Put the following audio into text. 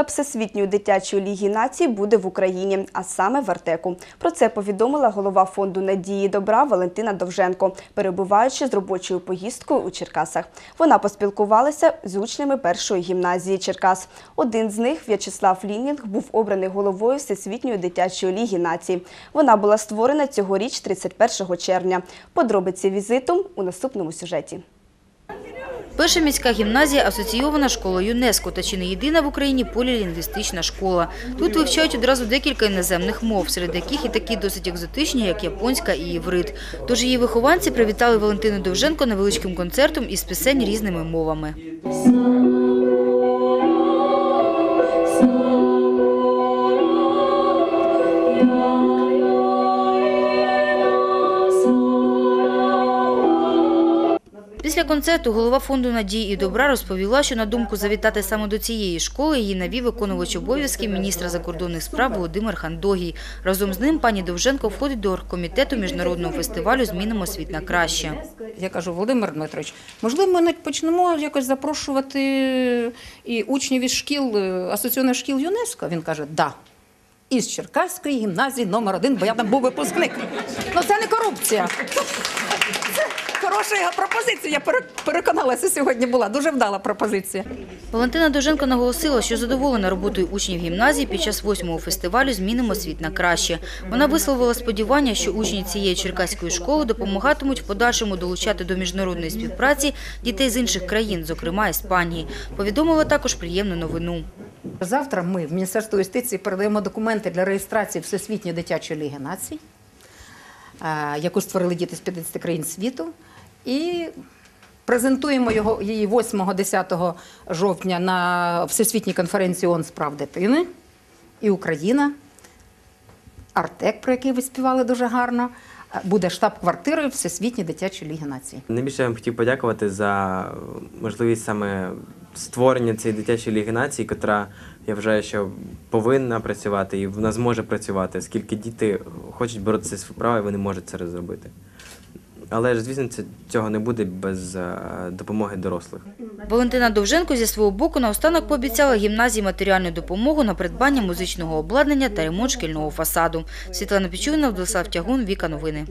штаб Всесвітньої дитячої ліги націй буде в Україні, а саме в Артеку. Про це повідомила голова фонду надії добра Валентина Довженко, перебуваючи з робочою поїздкою у Черкасах. Вона поспілкувалася з учнями першої гімназії Черкас. Один з них, В'ячеслав Лінінг, був обраний головою Всесвітньої дитячої ліги націй. Вона була створена цьогоріч 31 червня. Подробиці візиту у наступному сюжеті. Перша міська гімназія асоційована школа ЮНЕСКО та чи не єдина в Україні полілінгвістична школа. Тут вивчають одразу декілька іноземних мов, серед яких і такі досить екзотичні, як японська і єврит. Тож її вихованці привітали Валентину Довженко невеличким концертом із пісень різними мовами. Після концерту голова фонду надії і добра розповіла, що на думку завітати саме до цієї школи її навів виконувач обов'язки міністра закордонних справ Володимир Хандогій. Разом з ним пані Довженко входить до оргкомітету міжнародного фестивалю Змінимо світ на краще. Я кажу, Володимир Дмитрович, можливо, ми почнемо якось запрошувати і учнів із шкіл, асоційних шкіл ЮНЕСКО. Він каже, да. Із Черкаської гімназії номер один, бо я там був випускник. Ну це не корупція. Хороша його пропозиція. Я переконалася сьогодні була. Дуже вдала пропозиція. Валентина Довженко наголосила, що задоволена роботою учнів гімназії під час восьмого фестивалю Змінимо світ на краще. Вона висловила сподівання, що учні цієї черкаської школи допомагатимуть в подальшому долучати до міжнародної співпраці дітей з інших країн, зокрема Іспанії. Повідомила також приємну новину. Завтра ми в Міністерство юстиції передаємо документи для реєстрації Всесвітньої дитячої ліги націй, е, яку створили діти з 50 країн світу. І презентуємо його, її 8-10 жовтня на Всесвітній конференції ООН з прав дитини. І Україна, Артек, про який ви співали дуже гарно, буде штаб-квартирою Всесвітньої дитячої ліги націй. Найбільше я вам хотів подякувати за можливість саме створення цієї дитячої ліги націй, яка я вважаю, що повинна працювати і вона зможе працювати, оскільки діти хочуть боротися права, і вони можуть це зробити. Але ж, звісно, це, цього не буде без е, допомоги дорослих. Валентина Довженко зі свого боку наостанок пообіцяла гімназії матеріальну допомогу на придбання музичного обладнання та ремонт шкільного фасаду. Світлана Пічуйна, Владислав Тягун, Віка Новини.